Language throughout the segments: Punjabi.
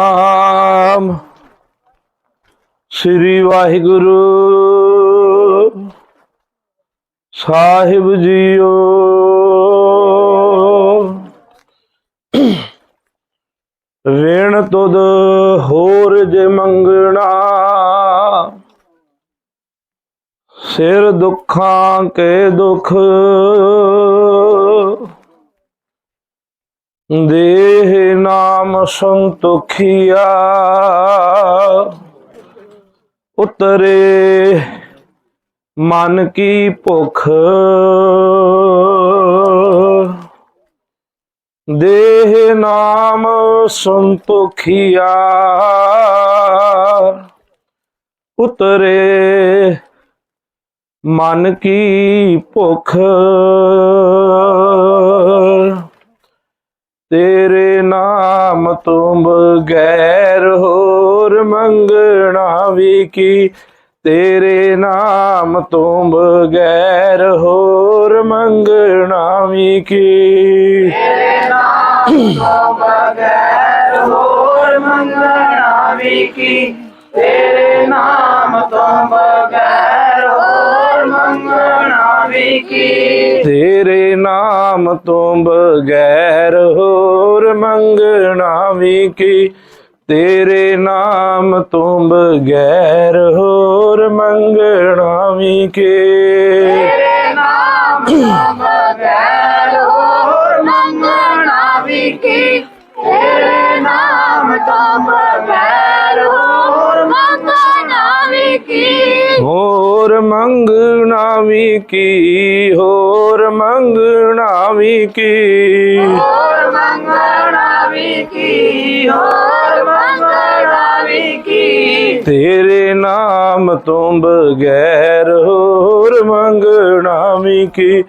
ਆਮ ਸ੍ਰੀ ਵਾਹਿਗੁਰੂ। ਸਾਹਿਬ ਜੀਓ। ਵੇਣ ਤੁਦ ਹੋਰ ਜੇ ਮੰਗਣਾ। ਸਿਰ ਦੁੱਖਾਂ ਕੇ ਦੁੱਖ। ਦੇਹ ਨਾਮ ਸੰਤੋਖੀਆ ਉਤਰੇ ਮਨ ਕੀ ਭੁਖ। ਦੇਹ ਨਾਮ ਸੰਤੋਖੀਆ ਉਤਰੇ ਮਨ ਕੀ ਭੁਖ। ਤੇਰੇ ਨਾਮ ਤੋਂ ਬਗੈਰ ਹੋਰ ਮੰਗਣਾ ਵੀ ਕੀ ਤੇਰੇ ਨਾਮ ਤੋਂ ਬਗੈਰ ਹੋਰ ਮੰਗਣਾ ਵੀ ਕੀ ਤੋਂ ਬਗੈਰ ਹੋਰ ਮੰਗਣਾ ਵੀ ਕੀ ਤੇਰੇ ਨਾਮ ਤੋਂ ਬਗੈਰ ਹੋਰ ਮੰਗਣਾ ਤੇਰੇ ਨਾਮ ਤੋਂ ਬਗੈਰ ਹੋਰ ਮੰਗਣਾ ਵੀ ਕੀ? ਤੇਰੇ ਨਾਮ ਤੋਂ ਬਗੈਰ ਹੋਰ ਮੰਗਣਾ ਵੀ ਕੀ? ਤੇਰੇ ਨਾਮ ਤੋਂ ਬਗੈਰ ਹੋਰ ਮੰਗਣਾ ਵੀ ਕੀ? ਤੇਰੇ ਨਾਮ ਤੋਂ ਬਗੈਰ ਹੋਰ ਮੰਗਣਾ ਮੰਗਣਾ ਵੀ ਕੀ ਹੋਰ ਮੰਗਣਾ ਵੀ ਕੀ? ਹੋਰ ਮੰਗਣਾ ਵੀ ਕੀ ਹੋਰ ਮੰਗਣਾ ਵੀ ਕੀ? ਤੇਰੇ ਨਾਮ ਤੋਂ ਬਗੈਰ ਹੋਰ ਮੰਗਣਾ ਵੀ ਕੀ?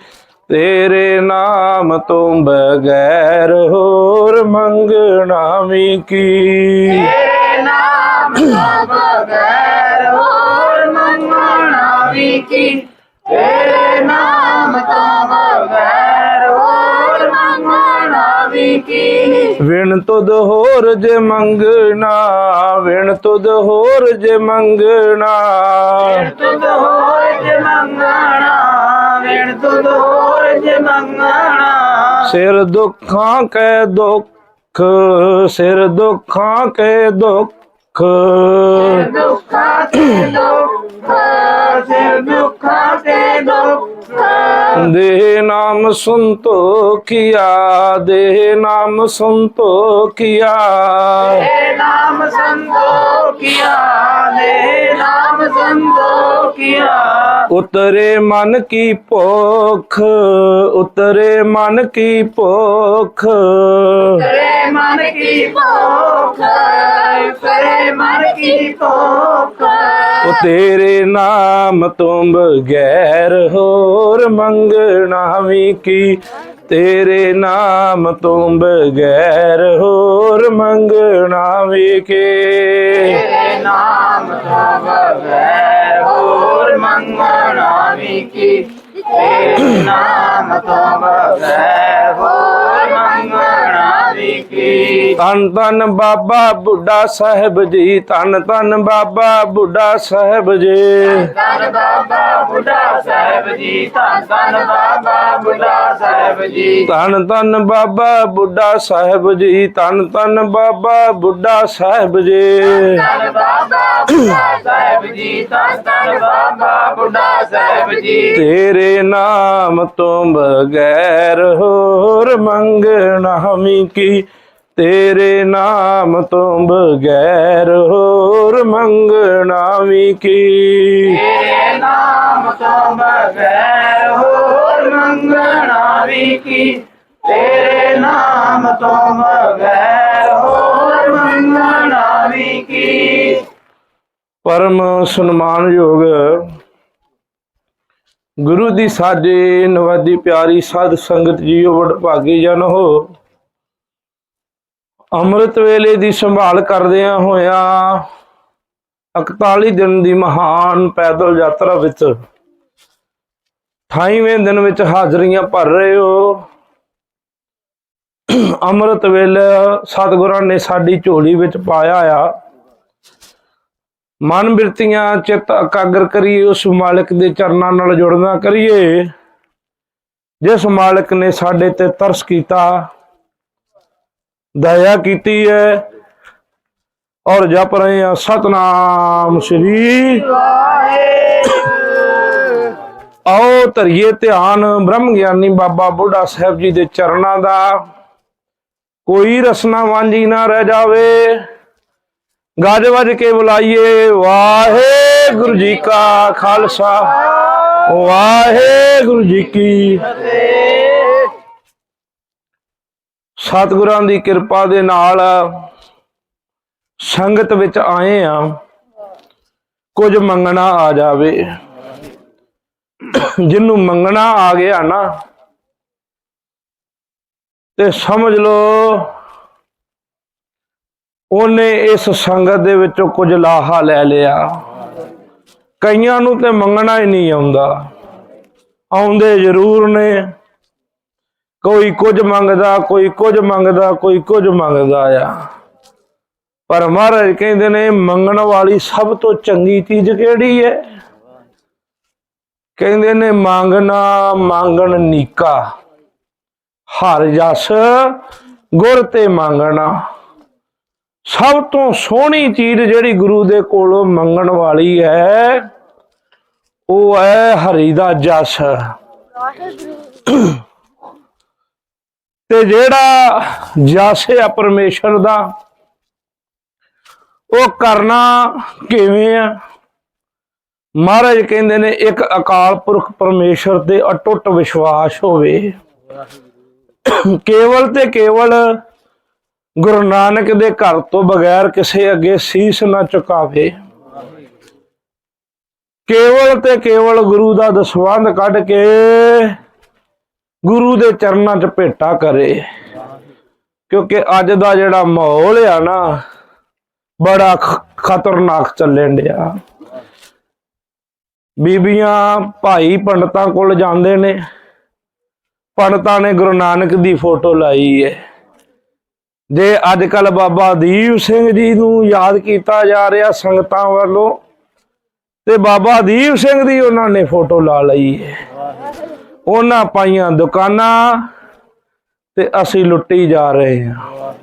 ਤੇਰੇ ਨਾਮ ਤੋਂ ਬਗੈਰ ਹੋਰ ਮੰਗਣਾ ਵੀ ਕੀ? ਤੇਰੇ ਨਾਮ ਤੋਂ ਬਗੈਰ ਹੋਰ ਮੰਗਣਾ ਵੀ ਕੀ? ਤੇਰੇ ਨਾਮ ਤੋਂ ਬਗੈਰ ਹੋਰ ਮੰਗਣਾ ਵੀ ਕੀ? ਵਿਣ ਤੁਧ ਹੋਰ ਜੇ ਮੰਗਣਾ ਵਿਣ ਤੁਧ ਹੋਰ ਜੇ ਮੰਗਣਾ। ਤੁਧ ਹੋਰ ਜੇ ਮੰਗਣਾ ਵਿਣ ਤੁਧ ਹੋਰ ਜੇ ਮੰਗਣਾ। ਸਿਰ ਦੁੱਖਾਂ ਕੈ ਦੁੱਖ ਸਿਰ ਦੁੱਖਾਂ ਕੈ ਦੁੱਖ। ਦੁੱਖਾਂ ਤੇ ਦੁੱਖ ਸਿਰ ਦੁੱਖਾਂ ਤੇ ਦੁੱਖ ਦੇ ਨਾਮ ਸੰਤੋਖਿਆ ਦੇ ਨਾਮ ਸੰਤੋਖਿਆ ਦੇ ਨਾਮ ਸੰਤੋਖਿਆ ਦੇ ਨਾਮ ਸੰਤੋਖਿਆ ਉਤਰੇ ਮਨ ਕੀ ਭੁਖ ਉਤਰੇ ਮਨ ਕੀ ਭੁਖ ਤੇਰੇ ਮਨ ਕੀ ਭੁੱਖ ਤੇਰੇ ਮਨ ਕੀ ਭੁੱਖ ਉਹ ਤੇਰੇ ਨਾਮ ਤੋਂ ਬਗੈਰ ਹੋਰ ਮੰਗਣਾ ਵੀ ਕੀ? ਤੇਰੇ ਨਾਮ ਤੋਂ ਬਗੈਰ ਹੋਰ ਮੰਗਣਾ ਵੀ ਕੀ? ਤੇਰੇ ਨਾਮ ਤੋਂ ਬਗੈਰ ਹੋਰ ਮੰਗਣਾ ਵੀ ਕੀ? ਤੇਰੇ ਨਾਮ ਤੋਂ ਬਗੈਰ ਕੀ ਤਨ ਤਨ ਬਾਬਾ ਬੁੱਢਾ ਸਾਹਿਬ ਜੀ ਤਨ ਤਨ ਬਾਬਾ ਬੁੱਢਾ ਸਾਹਿਬ ਜੀ। ਧੰਨ ਬਾਬਾ ਬੁੱਢਾ ਸਾਹਿਬ ਜੀ ਧੰਨ ਧੰਨ ਬਾਬਾ ਬੁੱਢਾ ਸਾਹਿਬ ਜੀ। ਤਨ ਤਨ ਬਾਬਾ ਬੁੱਢਾ ਸਾਹਿਬ ਜੀ ਤਨ ਤਨ ਬਾਬਾ ਬੁੱਢਾ ਸਾਹਿਬ ਜੀ। ਧੰਨ ਬਾਬਾ ਬੁੱਢਾ ਸਾਹਿਬ ਜੀ ਧੰਨ ਧੰਨ ਬਾਬਾ ਬੁੱਢਾ ਸਾਹਿਬ ਜੀ। ਤੇਰੇ ਨਾਮ ਤੋਂ ਬਗੈਰ ਹੋਰ ਮੰਗਣਾ ਵੀ ਕੀ? ਤੇਰੇ ਨਾਮ ਤੋਂ ਬਗੈਰ ਹੋਰ ਮੰਗਣਾ ਵੀ ਕੀ? ਤੇਰੇ ਨਾਮ ਤੋਂ ਬਗੈਰ ਹੋਰ ਮੰਗਣਾ ਵੀ ਕੀ? ਤੇਰੇ ਨਾਮ ਤੋਂ ਬਗੈਰ ਹੋਰ ਮੰਗਣਾ ਵੀ ਕੀ? ਪਰਮ ਸਨਮਾਨਯੋਗ ਗੁਰੂ ਦੀ ਸਾਜੇ ਨਵਾਦੀ ਪਿਆਰੀ ਸਾਧ ਸੰਗਤ ਜੀਓ ਵਡਭਾਗੀ ਜਨ ਹੋ। ਅੰਮ੍ਰਿਤ ਵੇਲੇ ਦੀ ਸੰਭਾਲ ਕਰਦਿਆਂ ਹੋਇਆਂ 41 ਦਿਨ ਦੀ ਮਹਾਨ ਪੈਦਲ ਯਾਤਰਾ ਵਿੱਚ 28ਵੇਂ ਦਿਨ ਵਿੱਚ ਹਾਜ਼ਰੀਆਂ ਭਰ ਰਹੇ ਹੋ। ਅੰਮ੍ਰਿਤ ਵੇਲੇ ਸਤਿਗੁਰਾਂ ਨੇ ਸਾਡੀ ਝੋਲੀ ਵਿੱਚ ਪਾਇਆ ਆ। ਮਨ ਬਿਰਤੀਆਂ, ਚਿੱਤ ਇਕਾਗਰ ਕਰੀਏ, ਉਸ ਮਾਲਕ ਦੇ ਚਰਨਾਂ ਨਾਲ ਜੁੜਨਾ ਕਰੀਏ। ਜਿਸ ਮਾਲਕ ਨੇ ਸਾਡੇ ਤੇ ਤਰਸ ਕੀਤਾ ਦਇਆ ਕੀਤੀ ਹੈ ਔਰ ਜਪ ਰਹੇ ਆ ਸਤਨਾਮ ਸ੍ਰੀ ਆਓ ਧਰੀਏ ਧਿਆਨ ਬ੍ਰਹਮ ਗਿਆਨੀ ਬਾਬਾ ਬੁੱਢਾ ਸਾਹਿਬ ਜੀ ਦੇ ਚਰਨਾਂ ਦਾ। ਕੋਈ ਰਸਨਾ ਵਾਂਝੀ ਨਾ ਰਹਿ ਜਾਵੇ। ਗੱਜ ਵੱਜ ਕੇ ਬੁਲਾਈਏ, ਵਾਹਿਗੁਰੂ ਜੀ ਕਾ ਖਾਲਸਾ, ਵਾਹਿਗੁਰੂ ਜੀ ਕੀ ਸਤਿਗੁਰਾਂ ਦੀ ਕਿਰਪਾ ਦੇ ਨਾਲ ਸੰਗਤ ਵਿੱਚ ਆਏ ਆ। ਕੁਝ ਮੰਗਣਾ ਆ ਜਾਵੇ। ਜਿਹਨੂੰ ਮੰਗਣਾ ਆ ਗਿਆ ਨਾ, ਤੇ ਸਮਝ ਲਓ, ਉਹਨੇ ਇਸ ਸੰਗਤ ਦੇ ਵਿੱਚੋਂ ਕੁਝ ਲਾਹਾ ਲੈ ਲਿਆ। ਕਈਆਂ ਨੂੰ ਤੇ ਮੰਗਣਾ ਹੀ ਨਹੀਂ ਆਉਂਦਾ। ਆਉਂਦੇ ਜ਼ਰੂਰ ਨੇ। ਕੋਈ ਕੁਝ ਮੰਗਦਾ, ਕੋਈ ਕੁਝ ਮੰਗਦਾ, ਕੋਈ ਕੁਝ ਮੰਗਦਾ ਆ। ਪਰ ਮਹਾਰਾਜ ਕਹਿੰਦੇ ਨੇ, ਮੰਗਣ ਵਾਲੀ ਸਭ ਤੋਂ ਚੰਗੀ ਚੀਜ਼ ਕਿਹੜੀ ਹੈ ਕਹਿੰਦੇ ਨੇ, ਮੰਗਣਾ, ਮੰਗਣ ਨੀਕਾ। ਹਰ ਜਸ ਗੁਰ ਤੇ ਮੰਗਣਾ। ਸਭ ਤੋਂ ਸੋਹਣੀ ਚੀਜ਼ ਜਿਹੜੀ ਗੁਰੂ ਦੇ ਕੋਲੋਂ ਮੰਗਣ ਵਾਲੀ ਹੈ ਉਹ ਹੈ ਹਰੀ ਦਾ ਜਸ। ਤੇ ਜਿਹੜਾ ਜਸ ਹੈ ਪਰਮੇਸ਼ਰ ਦਾ, ਉਹ ਕਰਨਾ ਕਿਵੇਂ ਆ? ਮਹਾਰਾਜ ਕਹਿੰਦੇ ਨੇ, ਇੱਕ ਅਕਾਲ ਪੁਰਖ ਪਰਮੇਸ਼ਰ ਤੇ ਅਟੁੱਟ ਵਿਸ਼ਵਾਸ ਹੋਵੇ। ਕੇਵਲ ਤੇ ਕੇਵਲ ਗੁਰੂ ਨਾਨਕ ਦੇ ਘਰ ਤੋਂ ਬਗੈਰ ਕਿਸੇ ਅੱਗੇ ਸੀਸ ਨਾ ਝੁਕਾਵੇ। ਕੇਵਲ ਤੇ ਕੇਵਲ ਗੁਰੂ ਦਾ ਦਸਵੰਧ ਕੱਢ ਕੇ ਗੁਰੂ ਦੇ ਚਰਨਾਂ 'ਚ ਭੇਟਾ ਕਰੇ। ਕਿਉਂਕਿ ਅੱਜ ਦਾ ਜਿਹੜਾ ਮਾਹੌਲ ਆ ਨਾ, ਬੜਾ ਖਤਰਨਾਕ ਚੱਲਣ ਡਿਆ। ਬੀਬੀਆਂ, ਭਾਈ ਪੰਡਤਾਂ ਕੋਲ ਜਾਂਦੇ ਨੇ। ਪੰਡਤਾਂ ਨੇ ਗੁਰੂ ਨਾਨਕ ਦੀ ਫੋਟੋ ਲਾਈ ਹੈ ਜੇ ਅੱਜ ਕੱਲ ਬਾਬਾ ਦੀਪ ਸਿੰਘ ਜੀ ਨੂੰ ਯਾਦ ਕੀਤਾ ਜਾ ਰਿਹਾ ਸੰਗਤਾਂ ਵੱਲੋਂ, ਤੇ ਬਾਬਾ ਦੀਪ ਸਿੰਘ ਦੀ ਉਹਨਾਂ ਨੇ ਫੋਟੋ ਲਾ ਲਈ ਹੈ ਉਹਨਾਂ ਪਾਈਆਂ ਦੁਕਾਨਾਂ ਤੇ ਅਸੀਂ ਲੁੱਟੀ ਜਾ ਰਹੇ ਹਾਂ।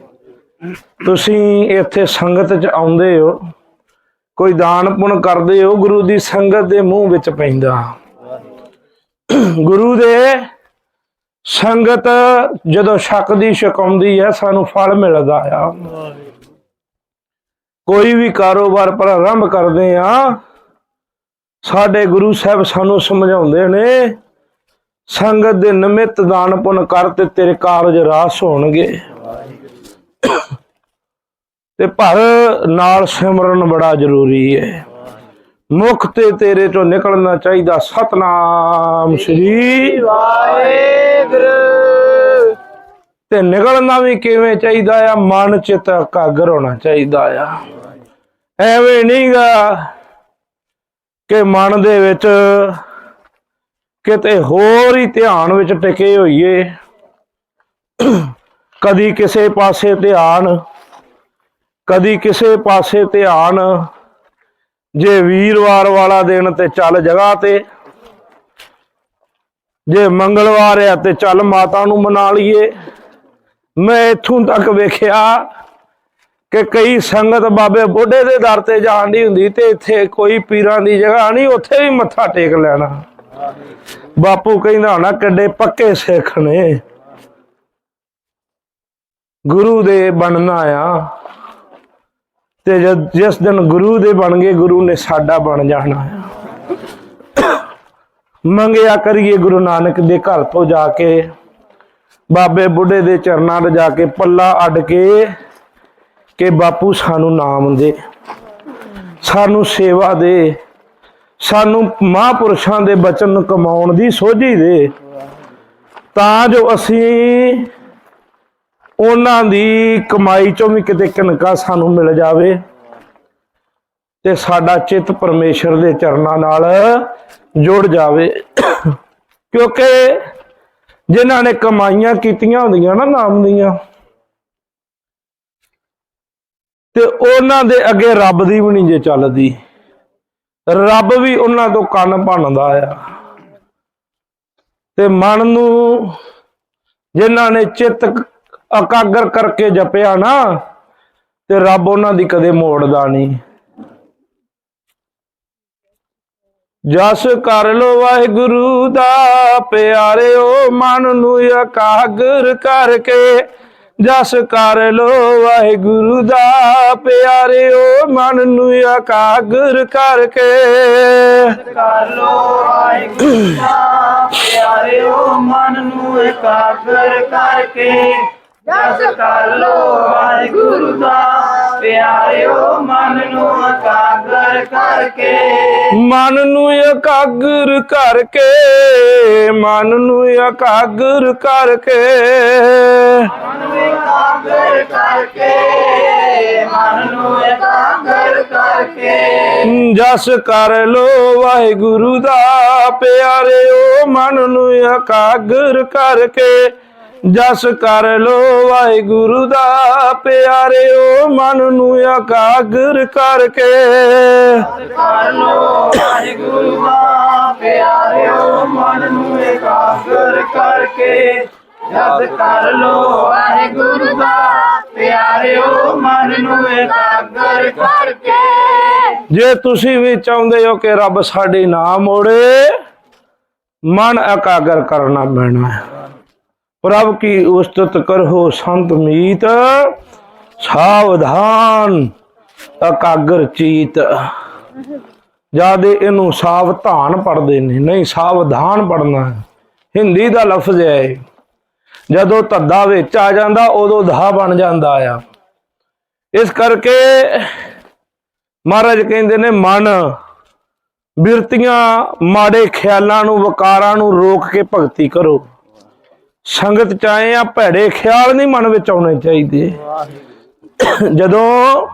ਤੁਸੀਂ ਇੱਥੇ ਸੰਗਤ ਚ ਆਉਂਦੇ ਹੋ, ਕੋਈ ਦਾਨ ਪੁੰਨ ਕਰਦੇ ਹੋ, ਗੁਰੂ ਦੀ ਸੰਗਤ ਦੇ ਮੂੰਹ ਵਿੱਚ ਪੈਂਦਾ। ਗੁਰੂ ਦੇ ਸੰਗਤ ਜਦੋਂ ਛਕ ਛਕਾਉਂਦੀ ਹੈ, ਸਾਨੂੰ ਫਲ ਮਿਲਦਾ ਆ। ਕੋਈ ਵੀ ਕਾਰੋਬਾਰ ਪ੍ਰਾਰੰਭ ਕਰਦੇ ਆ ਸਾਡੇ ਗੁਰੂ ਸਾਹਿਬ ਸਾਨੂੰ ਸਮਝਾਉਂਦੇ ਨੇ ਸੰਗਤ ਦੇ ਨਿਮਿਤ ਦਾਨ ਪੁੰਨ ਕਰ ਤੇ ਤੇਰੇ ਕਾਰਜ ਰਾਸ ਹੋਣਗੇ। ਤੇ ਪਰ ਨਾਲ ਸਿਮਰਨ ਬੜਾ ਜ਼ਰੂਰੀ ਹੈ। ਮੁਖ ਤੇ ਤੇਰੇ ਚੋਂ ਨਿਕਲਣਾ ਚਾਹੀਦਾ ਸਤਨਾਮ ਸ੍ਰੀ ਵਾਹਿਗੁਰੂ। ਤੇ ਨਿਕਲਣਾ ਵੀ ਕਿਵੇਂ ਚਾਹੀਦਾ ਆ? ਮਨ, ਚਿਤ ਇਕਾਗਰ ਹੋਣਾ ਚਾਹੀਦਾ ਆ। ਐਵੇਂ ਨਹੀਂਗਾ ਕਿ ਮਨ ਦੇ ਵਿੱਚ ਕਿਤੇ ਹੋਰ ਹੀ ਧਿਆਨ ਵਿੱਚ ਟਿਕੇ ਹੋਈਏ। ਕਦੀ ਕਿਸੇ ਪਾਸੇ ਧਿਆਨ, ਕਦੀ ਕਿਸੇ ਪਾਸੇ ਧਿਆਨ। ਜੇ ਵੀਰਵਾਰ ਵਾਲਾ ਦਿਨ ਤੇ ਚੱਲ ਜਗ੍ਹਾ ਤੇ, ਜੇ ਮੰਗਲਵਾਰ ਆ ਤੇ ਚੱਲ ਮਾਤਾ ਨੂੰ ਮਨਾ ਲਈਏ ਮੈਂ ਇਥੋਂ ਤੱਕ ਵੇਖਿਆ ਕਿ ਕਈ ਸੰਗਤ ਬਾਬੇ ਬੁੱਢੇ ਦੇ ਦਰ ਤੇ ਜਾਣ ਦੀ ਹੁੰਦੀ ਤੇ ਇੱਥੇ ਕੋਈ ਪੀਰਾਂ ਦੀ ਜਗ੍ਹਾ ਨਹੀਂ, ਉੱਥੇ ਵੀ ਮੱਥਾ ਟੇਕ ਲੈਣਾ। ਬਾਪੂ ਕਹਿੰਦਾ ਹੋਣਾ ਕਿੱਡੇ ਪੱਕੇ ਸਿੱਖ ਨੇ। ਗੁਰੂ ਦੇ ਬਣਨਾ ਆ। ਤੇ ਜਦ ਜਿਸ ਦਿਨ ਗੁਰੂ ਦੇ ਬਣ ਗਏ, ਗੁਰੂ ਨੇ ਸਾਡਾ ਬਣ ਜਾਣਾ ਆ। ਮੰਗਿਆ ਕਰੀਏ ਗੁਰੂ ਨਾਨਕ ਦੇ ਘਰ ਤੋਂ ਜਾ ਕੇ। ਬਾਬੇ ਬੁੱਢੇ ਦੇ ਚਰਨਾਂ 'ਤੇ ਜਾ ਕੇ ਪੱਲਾ ਅੱਡ ਕੇ ਕਿ ਬਾਪੂ ਸਾਨੂੰ ਨਾਮ ਦੇ। ਸਾਨੂੰ ਸੇਵਾ ਦੇ। ਸਾਨੂੰ ਮਹਾਂਪੁਰਸ਼ਾਂ ਦੇ ਬਚਨ ਕਮਾਉਣ ਦੀ ਸੋਝੀ ਦੇ। ਤਾਂ ਜੋ ਅਸੀਂ ਉਹਨਾਂ ਦੀ ਕਮਾਈ ਚੋਂ ਵੀ ਕਿਤੇ ਕਿਨਕਾ ਸਾਨੂੰ ਮਿਲ ਜਾਵੇ ਤੇ ਸਾਡਾ ਚਿੱਤ ਪਰਮੇਸ਼ਰ ਦੇ ਚਰਨਾਂ ਨਾਲ ਜੁੜ ਜਾਵੇ। ਕਿਉਂਕਿ ਜਿਨ੍ਹਾਂ ਨੇ ਕਮਾਈਆਂ ਕੀਤੀਆਂ ਹੁੰਦੀਆਂ ਨਾ ਨਾਮ ਦੀਆਂ, ਤੇ ਉਹਨਾਂ ਦੇ ਅੱਗੇ ਰੱਬ ਦੀ ਵੀ ਨਹੀਂ ਜੇ ਚੱਲਦੀ। ਰੱਬ ਵੀ ਉਹਨਾਂ ਤੋਂ ਕੰਨ ਭੰਨਦਾ ਆ। ਤੇ ਮਨ ਨੂੰ ਜਿਨ੍ਹਾਂ ਨੇ ਚਿੱਤ ਇਕਾਗਰ ਕਰਕੇ ਜਪਿਆ ਨਾ, ਤੇ ਰੱਬ ਉਹਨਾਂ ਦੀ ਕਦੇ ਮੋੜਦਾ ਨਹੀਂ। ਜਸ ਕਰ ਲੋ ਵਾਹਿਗੁਰੂ ਦਾ ਪਿਆਰਿਓ, ਮਨ ਨੂੰ ਇਕਾਗਰ ਕਰਕੇ ਜਸ ਕਰ ਲੋ ਵਾਹਿਗੁਰੂ ਦਾ ਪਿਆਰਿਓ, ਮਨ ਨੂੰ ਇਕਾਗਰ ਕਰਕੇ। ਕਰ ਲੋ ਵਾਹਿਗੁਰੂ ਦਾ ਪਿਆਰਿਓ, ਮਨ ਨੂੰ ਇਕਾਗਰ ਕਰਕੇ। ਜਸ ਕਰ ਲੋ ਵਾਹਿਗੁਰੂ ਦਾ ਪਿਆਰਿਓ ਮਨ ਨੂੰ ਇਕਾਗਰ ਕਰਕੇ। ਮਨ ਨੂੰ ਇਕਾਗਰ ਕਰਕੇ ਮਨ ਨੂੰ ਇਕਾਗਰ ਕਰਕੇ। ਮਨ ਨੂੰ ਇਕਾਗਰ ਕਰਕੇ ਮਨ ਨੂੰ ਇਕਾਗਰ ਕਰਕੇ। ਜਸ ਕਰ ਲੋ ਵਾਹਿਗੁਰੂ ਦਾ ਪਿਆਰਿਓ ਮਨ ਨੂੰ ਇਕਾਗਰ ਕਰਕੇ। ਜਸ ਕਰ ਲੋ ਵਾਹਿਗੁਰੂ ਦਾ ਪਿਆਰਿਓ ਮਨ ਨੂੰ ਇਕਾਗਰ ਕਰਕੇ। ਕਰ ਲੋ ਵਾਹਿਗੁਰੂ ਦਾ ਪਿਆਰਿਓ ਮਨ ਨੂੰ ਇਕਾਗਰ ਕਰਕੇ। ਜਦ ਕਰ ਲੋ ਵਾਹਿਗੁਰੂ ਦਾ ਪਿਆਰਿਓ ਮਨ ਨੂੰ ਇਕਾਗਰ ਕਰਕੇ। ਜੇ ਤੁਸੀਂ ਵੀ ਚਾਹੁੰਦੇ ਹੋ ਕਿ ਰੱਬ ਸਾਡੀ ਨਾ ਮੋੜੇ ਮਨ ਇਕਾਗਰ ਕਰਨਾ ਪੈਣਾ ਹੈ। ਪ੍ਰਭ ਕੀ ਉਸਤਤ ਕਰੋ ਸੰਤ ਮੀਤ, ਸਾਵਧਾਨ ਇਕਾਗਰ ਚੀਤ। ਜਿਆਦੇ ਇਹਨੂੰ ਸਾਵਧਾਨ ਪੜਦੇ ਨੇ, ਨਹੀਂ ਸਾਵਧਾਨ ਪੜਨਾ ਹਿੰਦੀ ਦਾ ਲਫ਼ਜ਼ ਹੈ ਜਦੋਂ ਧੱਦਾ ਵਿੱਚ ਆ ਜਾਂਦਾ, ਉਦੋਂ ਧਾ ਬਣ ਜਾਂਦਾ ਆ। ਇਸ ਕਰਕੇ ਮਹਾਰਾਜ ਕਹਿੰਦੇ ਨੇ, ਮਨ ਬਿਰਤੀਆਂ, ਮਾੜੇ ਖਿਆਲਾਂ ਨੂੰ, ਵਕਾਰਾਂ ਨੂੰ ਰੋਕ ਕੇ ਭਗਤੀ ਕਰੋ। ਸੰਗਤ ਚ ਆਏ ਆ ਭੈੜੇ ਖਿਆਲ ਨਹੀਂ ਮਨ ਵਿੱਚ ਆਉਣੇ ਚਾਹੀਦੇ। ਜਦੋਂ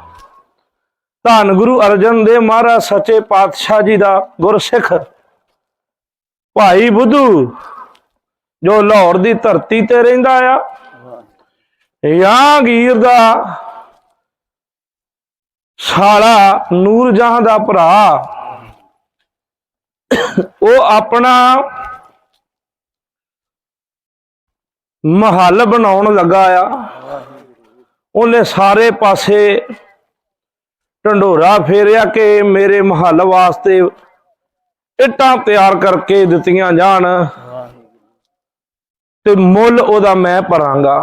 ਧੰਨ ਗੁਰੂ ਅਰਜਨ ਦੇਵ ਮਹਾਰਾਜ ਸੱਚੇ ਪਾਤਸ਼ਾਹ ਜੀ ਦਾ ਗੁਰਸਿੱਖ ਭਾਈ ਬੁੱਧੂ, ਜੋ ਲਾਹੌਰ ਦੀ ਧਰਤੀ ਤੇ ਰਹਿੰਦਾ ਆ ਯਾਗੀਰ ਦਾ ਸਾਲਾ ਨੂਰ ਜਹਾਂ ਦਾ ਭਰਾ, ਉਹ ਆਪਣਾ ਮਹੱਲ ਬਣਾਉਣ ਲੱਗਾ ਆ। ਉਹਨੇ ਸਾਰੇ ਪਾਸੇ ਢੰਡੋਰਾ ਫੇਰਿਆ ਕਿ ਮੇਰੇ ਮਹੱਲ ਵਾਸਤੇ ਇੱਟਾਂ ਤਿਆਰ ਕਰਕੇ ਦਿੱਤੀਆਂ ਜਾਣ। ਤੇ ਮੁੱਲ ਉਹਦਾ ਮੈਂ ਭਰਾਂਗਾ।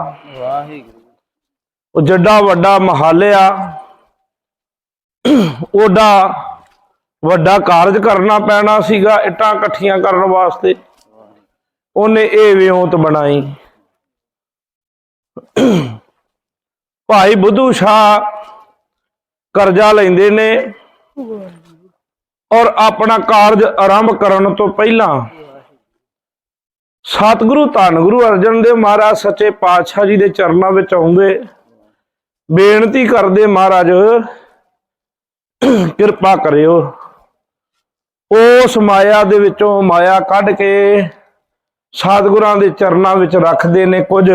ਉਹ ਜੱਡਾ ਵੱਡਾ ਮਹੱਲ ਆ, ਉਹਦਾ ਵੱਡਾ ਕਾਰਜ ਕਰਨਾ ਪੈਣਾ ਸੀਗਾ ਇੱਟਾਂ ਇਕੱਠੀਆਂ ਕਰਨ ਵਾਸਤੇ। ਉਹਨੇ ਇਹ ਵਿਉਂਤ ਬਣਾਈ। ਭਾਈ ਬੁੱਧੂ ਸ਼ਾਹ ਕਰਜ਼ਾ ਲੈਂਦੇ ਨੇ ਔਰ ਆਪਣਾ ਕਾਰਜ ਆਰੰਭ ਕਰਨ ਤੋਂ ਪਹਿਲਾਂ ਸਤਿਗੁਰੂ ਧੰਨ ਗੁਰੂ ਅਰਜਨ ਦੇਵ ਮਹਾਰਾਜ ਸੱਚੇ ਪਾਤਸ਼ਾਹ ਜੀ ਦੇ ਚਰਨਾਂ ਵਿੱਚ ਆਉਂਦੇ। ਬੇਨਤੀ ਕਰਦੇ ਮਹਾਰਾਜ, ਕਿਰਪਾ ਕਰਿਓ। ਉਸ ਮਾਇਆ ਦੇ ਵਿੱਚੋਂ ਮਾਇਆ ਕੱਢ ਕੇ ਸਤਿਗੁਰਾਂ ਦੇ ਚਰਨਾਂ ਵਿੱਚ ਰੱਖਦੇ ਨੇ ਕੁਝ।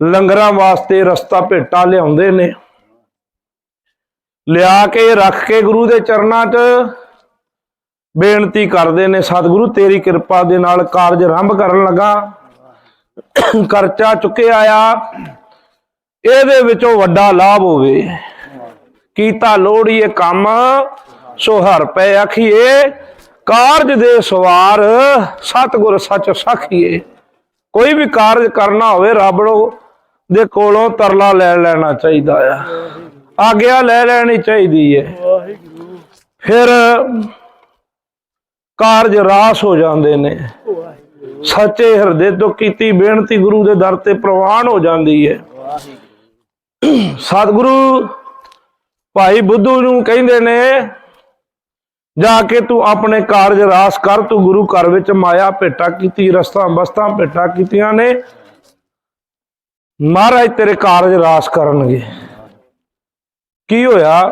ਲੰਗਰਾਂ ਵਾਸਤੇ ਰਸਤਾ ਭੇਟਾ ਲਿਆਉਂਦੇ ਨੇ। ਲਿਆ ਕੇ ਰੱਖ ਕੇ ਗੁਰੂ ਦੇ ਚਰਨਾਂ 'ਚ ਬੇਨਤੀ ਕਰਦੇ ਨੇ, ਸਤਿਗੁਰੂ, ਤੇਰੀ ਕਿਰਪਾ ਦੇ ਨਾਲ ਕਾਰਜ ਆਰੰਭ ਕਰਨ ਲੱਗਾ। ਕਰਚਾ ਚੁੱਕਿਆ ਆ ਇਹਦੇ ਵਿੱਚੋਂ ਵੱਡਾ ਲਾਭ ਹੋਵੇ। ਕੀਤਾ ਲੋੜੀਏ ਕੰਮ, ਸੋ ਹਰ ਪੈ ਆਖੀਏ। ਕਾਰਜ ਦੇ ਸਵਾਰ ਸਤਿਗੁਰ ਸੱਚ ਸਖੀਏ। ਕੋਈ ਵੀ ਕਾਰਜ ਕਰਨਾ ਹੋਵੇ, ਰੱਬ ਨੂੰ ਦੇ ਕੋਲੋਂ ਤਰਲਾ ਲੈ ਲੈਣਾ ਚਾਹੀਦਾ ਆ। ਆਗਿਆ ਲੈ ਲੈਣੀ ਚਾਹੀਦੀ ਹੈ ਫਿਰ ਕਾਰਜ ਰਾਸ ਹੋ ਜਾਂਦੇ ਨੇ। ਸੱਚੇ ਹਿਰਦੇ ਤੋਂ ਕੀਤੀ ਬੇਨਤੀ ਗੁਰੂ ਦੇ ਦਰ ਤੇ ਪ੍ਰਵਾਨ ਹੋ ਜਾਂਦੀ ਹੈ ਸਤਿਗੁਰੂ ਭਾਈ ਬੁੱਧੂ ਨੂੰ ਕਹਿੰਦੇ ਨੇ, ਜਾ ਕੇ ਤੂੰ ਆਪਣੇ ਕਾਰਜ ਰਾਸ ਕਰ, ਤੂੰ ਗੁਰੂ ਘਰ ਵਿੱਚ ਮਾਇਆ ਭੇਟਾ ਕੀਤੀ, ਰਸਤਾ ਬਸਤਾਂ ਭੇਟਾ ਕੀਤੀਆਂ ਨੇ। ਮਹਾਰਾਜ ਤੇਰੇ ਕਾਰਜ ਰਾਸ ਕਰਨਗੇ। ਕੀ ਹੋਇਆ?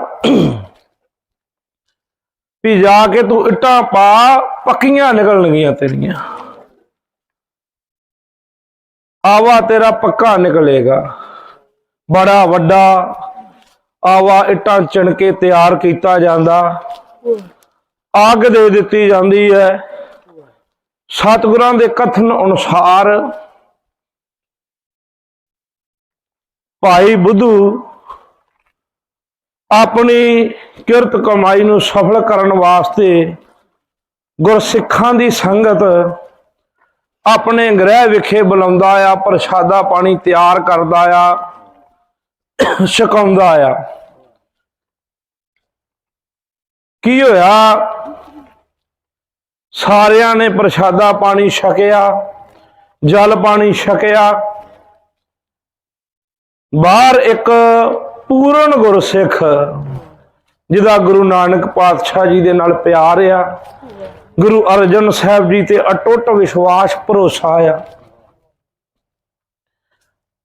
ਵੀ ਜਾ ਕੇ ਤੂੰ ਇੱਟਾਂ ਪਾ, ਪੱਕੀਆਂ ਨਿਕਲਣਗੀਆਂ ਤੇਰੀਆਂ। ਆਵਾ ਤੇਰਾ ਪੱਕਾ ਨਿਕਲੇਗਾ। ਬੜਾ ਵੱਡਾ ਆਵਾ ਇੱਟਾਂ ਚਿਣ ਕੇ ਤਿਆਰ ਕੀਤਾ ਜਾਂਦਾ। ਅੱਗ ਦੇ ਦਿੱਤੀ ਜਾਂਦੀ ਹੈ। ਸਤਿਗੁਰਾਂ ਦੇ ਕਥਨ ਅਨੁਸਾਰ ਭਾਈ ਬੁੱਧੂ, ਆਪਣੀ ਕਿਰਤ ਕਮਾਈ ਨੂੰ ਸਫਲ ਕਰਨ ਵਾਸਤੇ ਗੁਰਸਿੱਖਾਂ ਦੀ ਸੰਗਤ ਆਪਣੇ ਗ੍ਰਹਿ ਵਿਖੇ ਬੁਲਾਉਂਦਾ ਆ, ਪ੍ਰਸ਼ਾਦਾ ਪਾਣੀ ਤਿਆਰ ਕਰਦਾ ਆ, ਛਕਾਉਂਦਾ ਆ। ਕੀ ਹੋਇਆ? ਸਾਰਿਆਂ ਨੇ ਪ੍ਰਸ਼ਾਦਾ ਪਾਣੀ ਛਕਿਆ, ਜਲ ਪਾਣੀ ਛਕਿਆ ਬਾਹਰ ਇੱਕ ਪੂਰਨ ਗੁਰਸਿੱਖ, ਜਿਹਦਾ ਗੁਰੂ ਨਾਨਕ ਪਾਤਸ਼ਾਹ ਜੀ ਦੇ ਨਾਲ ਪਿਆਰ ਆ। ਗੁਰੂ ਅਰਜਨ ਸਾਹਿਬ ਜੀ ਤੇ ਅਟੁੱਟ ਵਿਸ਼ਵਾਸ ਭਰੋਸਾ ਆ।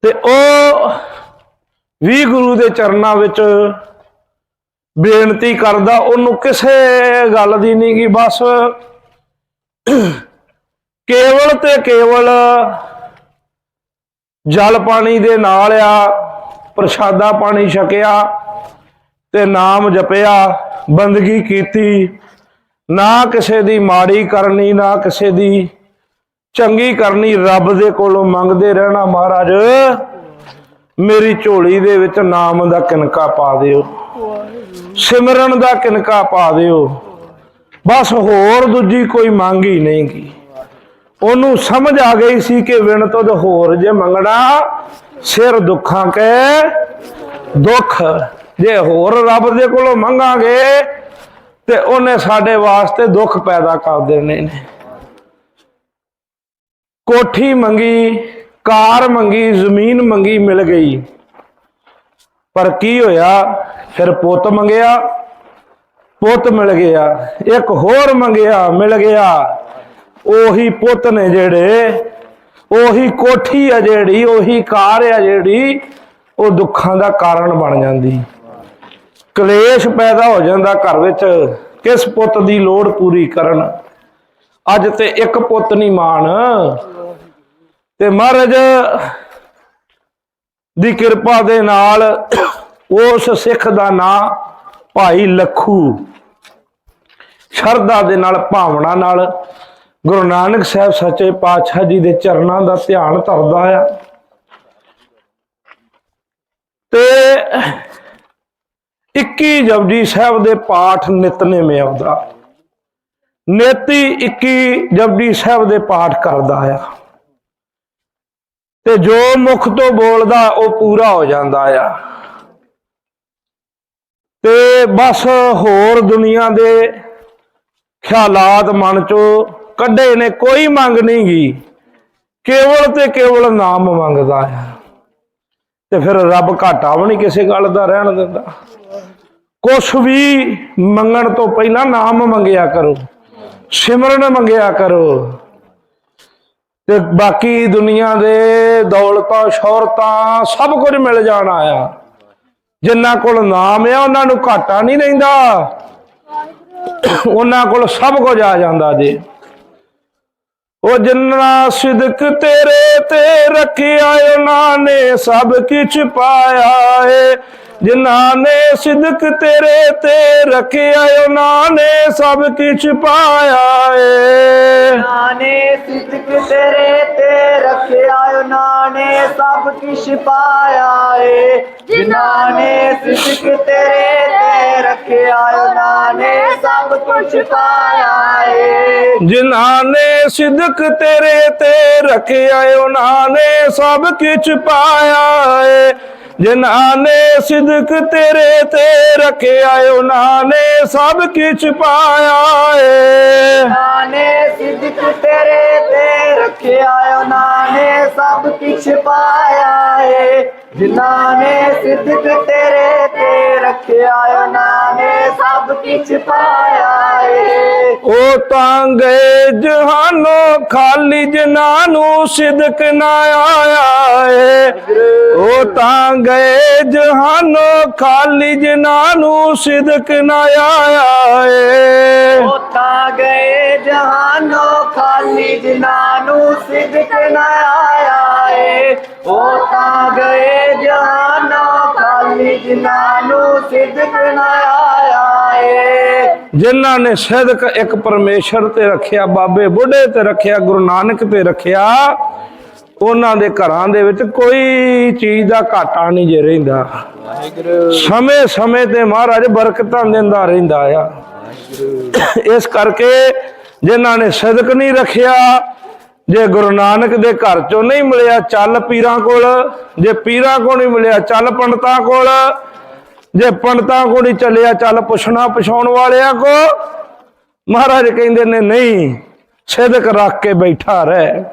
ਤੇ ਉਹ ਵੀ ਗੁਰੂ ਦੇ ਚਰਨਾਂ ਵਿੱਚ ਬੇਨਤੀ ਕਰਦਾ, ਉਹਨੂੰ ਕਿਸੇ ਗੱਲ ਦੀ ਨਹੀਂ ਕਿ ਬਸ ਕੇਵਲ ਤੇ ਕੇਵਲ ਜਲ ਪਾਣੀ ਦੇ ਨਾਲ ਆ, ਪ੍ਰਸ਼ਾਦਾ ਪਾਣੀ ਛਕਿਆ ਤੇ ਨਾਮ ਜਪਿਆ, ਬੰਦਗੀ ਕੀਤੀ। ਨਾ ਕਿਸੇ ਦੀ ਮਾੜੀ ਕਰਨੀ, ਨਾ ਕਿਸੇ ਦੀ ਚੰਗੀ ਕਰਨੀ, ਰੱਬ ਦੇ ਕੋਲੋਂ ਮੰਗਦੇ ਰਹਿਣਾ ਮਹਾਰਾਜ। ਮੇਰੀ ਝੋਲੀ ਦੇ ਵਿੱਚ ਨਾਮ ਦਾ ਕਿਨਕਾ ਪਾ ਦਿਓ। ਸਿਮਰਨ ਦਾ ਕਿਨਕਾ ਪਾ ਦਿਓ। ਬਸ ਹੋਰ ਦੂਜੀ ਕੋਈ ਮੰਗ ਹੀ ਨਹੀਂ ਕੀ ਉਹਨੂੰ ਸਮਝ ਆ ਗਈ ਸੀ ਕਿ ਵਿਣ ਤੋਂ ਹੋਰ ਜੇ ਮੰਗਣਾ, ਸਿਰ ਦੁੱਖਾਂ ਕੇ ਦੁੱਖ। ਜੇ ਹੋਰ ਰੱਬ ਦੇ ਕੋਲੋਂ ਮੰਗਾਂਗੇ, ਤੇ ਉਹਨੇ ਸਾਡੇ ਵਾਸਤੇ ਦੁੱਖ ਪੈਦਾ ਕਰ ਦੇਣੇ ਨੇ। ਕੋਠੀ ਮੰਗੀ, ਕਾਰ ਮੰਗੀ, ਜ਼ਮੀਨ ਮੰਗੀ, ਮਿਲ ਗਈ। ਪਰ ਕੀ ਹੋਇਆ? ਫਿਰ ਪੁੱਤ ਮੰਗਿਆ, ਪੁੱਤ ਮਿਲ ਗਿਆ। ਇੱਕ ਹੋਰ ਮੰਗਿਆ, ਮਿਲ ਗਿਆ। ਉਹੀ ਪੁੱਤ ਨੇ ਜਿਹੜੇ, ਉਹੀ ਕੋਠੀ ਆ ਜਿਹੜੀ, ਉਹੀ ਕਾਰ ਆ ਜਿਹੜੀ, ਉਹ ਦੁੱਖਾਂ ਦਾ ਕਾਰਨ ਬਣ ਜਾਂਦੀ। ਕਲੇਸ਼ ਪੈਦਾ ਹੋ ਜਾਂਦਾ ਘਰ ਵਿੱਚ, ਕਿਸ ਪੁੱਤ ਦੀ ਲੋੜ ਪੂਰੀ ਕਰਨ? ਅੱਜ ਤੇ ਇੱਕ ਪੁੱਤ ਨਹੀਂ ਮਾਣ। ਤੇ ਮਹਾਰਾਜ ਦੀ ਕਿਰਪਾ ਦੇ ਨਾਲ ਉਸ ਸਿੱਖ ਦਾ ਨਾਂ ਭਾਈ ਲੱਖੂ। ਸ਼ਰਧਾ ਦੇ ਨਾਲ, ਭਾਵਨਾ ਨਾਲ ਗੁਰੂ ਨਾਨਕ ਸਾਹਿਬ ਸੱਚੇ ਪਾਤਸ਼ਾਹ ਜੀ ਦੇ ਚਰਨਾਂ ਦਾ ਧਿਆਨ ਧਰਦਾ ਆ। ਤੇ 21 ਜਪਜੀ ਸਾਹਿਬ ਦੇ ਪਾਠ ਨਿਤਨੇਮ ਆਉਂਦਾ। ਨੇਤੀ 21 ਜਪਜੀ ਸਾਹਿਬ ਦੇ ਪਾਠ ਕਰਦਾ ਆ। ਤੇ ਜੋ ਮੁਖ ਤੋਂ ਬੋਲਦਾ ਉਹ ਪੂਰਾ ਹੋ ਜਾਂਦਾ ਆ। ਤੇ ਬਸ ਹੋਰ ਦੁਨੀਆ ਦੇ ਖਿਆਲਾਤ ਮਨ ਚੋਂ ਕੱਢੇ ਨੇ ਕੋਈ ਮੰਗ ਨਹੀਂ ਗਈ ਕੇਵਲ ਤੇ ਕੇਵਲ ਨਾਮ ਮੰਗਦਾ ਆ। ਤੇ ਫਿਰ ਰੱਬ ਘਾਟਾ ਵੀ ਨਹੀਂ ਕਿਸੇ ਗੱਲ ਦਾ ਰਹਿਣ ਦਿੰਦਾ। ਕੁਛ ਵੀ ਮੰਗਣ ਤੋਂ ਪਹਿਲਾਂ ਨਾਮ ਮੰਗਿਆ ਕਰੋ ਸਿਮਰਨ ਮੰਗਿਆ ਕਰੋ। ਤੇ ਬਾਕੀ ਦੁਨੀਆ ਦੇ ਦੌਲਤਾਂ ਸ਼ੌਹਰਤਾਂ ਸਭ ਕੁਝ ਮਿਲ ਜਾਣਾ ਆ ਜਿਨ੍ਹਾਂ ਕੋਲ ਨਾਮ ਆ ਉਹਨਾਂ ਨੂੰ ਘਾਟਾ ਨਹੀਂ ਰਹਿੰਦਾ। ਉਹਨਾਂ ਕੋਲ ਸਭ ਕੁਝ ਆ ਜਾਂਦਾ ਜੀ। ਉਹ ਜਿੰਨਾ ਸਿਦਕ ਤੇਰੇ ਤੇ ਰੱਖਿਆ ਉਹਨਾਂ ਨੇ ਸਭ ਕੁਝ ਪਾਇਆ ਏ। ਜਿਨ੍ਹਾਂ ਨੇ ਸਿਦਕ ਤੇਰੇ ਤੇ ਰੱਖਿਆ ਉਹਨਾਂ ਨੇ ਸਭ ਕੁਝ ਪਾਇਆ ਏ। ਨਾਨੇ ਸਿੱਧਕ ਤੇਰੇ ਤੇ ਰੱਖਿਆ ਉਹਨਾਂ ਨੇ ਸਭ ਕਿਛ ਪਾਇਆ ਏ। ਜਿਨ੍ਹਾਂ ਨੇ ਸਿੱਧਕ ਤੇਰੇ ਤੇ ਰੱਖਿਆ ਉਹਨਾਂ ਨੇ ਸਭ ਕੁਛ ਪਾਇਆ ਏ। ਜਿਨ੍ਹਾਂ ਨੇ ਸਿਦਕ ਤੇਰੇ ਤੇ ਰੱਖਿਆ ਉਹਨਾਂ ਨੇ ਸਭ ਕੁਝ ਪਾਇਆ ਏ। ਜਿਨ੍ਹਾਂ ਨੇ ਸਿਦਕ ਤੇਰੇ ਤੇ ਰੱਖਿਆ ਉਹਨਾਂ ਨੇ ਸਭ ਕੁਝ ਪਾਇਆ ਏ। ਨਾਨੇ ਸਿਦਕ ਤੇਰੇ ਤੇ ਰੱਖਿਆ ਉਹਨਾਂ ਨੇ ਸਭ ਕਿਛ ਪਾਇਆ ਏ। ਜਿਨ੍ਹਾਂ ਨੇ ਸਿੱਧਕ ਤੇਰੇ ਤੇ ਰੱਖਿਆ ਉਹਨਾਂ ਨੇ ਸਭ ਕਿਛ ਪਾਇਆ ਏ। ਉਹ ਤਾਂ ਗਏ ਜਹਾਨੋਂ ਖਾਲੀ ਜਿਨ੍ਹਾਂ ਨੂੰ ਸਿਦਕ ਨਾ ਆਇਆ ਏ। ਉਹ ਤਾਂ ਗਏ ਜਹਾਨੋਂ ਖਾਲੀ ਜਿਨ੍ਹਾਂ ਨੂੰ ਸਿਦਕ ਨਾ ਆਇਆ ਏ। ਉਤਾ ਗਏ ਜਹਾਨੋਂ ਖਾਲੀ ਜਿਨ੍ਹਾਂ ਨੂੰ ਸਿਦਕ ਨਾ ਆਇਆ ਏ। ਉਹ ਗਏ ਜਹਾਨੋਂ ਖਾਲੀ ਜਿਨ੍ਹਾਂ ਨੂੰ ਸਿੱਧਕ ਨਾ ਆਇਆ ਏ ਜਿਨ੍ਹਾਂ ਨੇ ਸਿਦਕ ਇੱਕ ਪਰਮੇਸ਼ਰ ਤੇ ਰੱਖਿਆ, ਬਾਬੇ ਬੁੱਢੇ ਤੇ ਰੱਖਿਆ, ਗੁਰੂ ਨਾਨਕ ਤੇ ਰੱਖਿਆ, ਉਹਨਾਂ ਦੇ ਘਰਾਂ ਦੇ ਵਿੱਚ ਕੋਈ ਚੀਜ਼ ਦਾ ਘਾਟਾ ਨਹੀਂ ਜੇ ਰਹਿੰਦਾ। ਵਾਹਿਗੁਰੂ ਸਮੇਂ ਸਮੇਂ ਤੇ ਮਹਾਰਾਜ ਬਰਕਤਾਂ ਦਿੰਦਾ ਰਹਿੰਦਾ ਆ। ਇਸ ਕਰਕੇ ਜਿਨ੍ਹਾਂ ਨੇ ਸਦਕ ਨਹੀਂ ਰੱਖਿਆ ਜੇ ਗੁਰੂ ਨਾਨਕ ਦੇ ਘਰ ਚੋਂ ਨਹੀਂ ਮਿਲਿਆ ਚੱਲ ਪੀਰਾਂ ਕੋਲ, ਜੇ ਪੀਰਾਂ ਕੋਲ ਨਹੀਂ ਮਿਲਿਆ ਚੱਲ ਪੰਡਤਾਂ ਕੋਲ, ਜੇ ਪੰਡਤਾਂ ਕੋਲ ਨਹੀਂ ਚੱਲਿਆ ਚੱਲ ਪੁੱਛਣਾ ਪਛਾਉਣ ਵਾਲਿਆਂ ਕੋ ਮਹਾਰਾਜ ਕਹਿੰਦੇ ਨੇ, ਨਹੀਂ ਸਦਕ ਰੱਖ ਕੇ ਬੈਠਾ ਰਹਿ।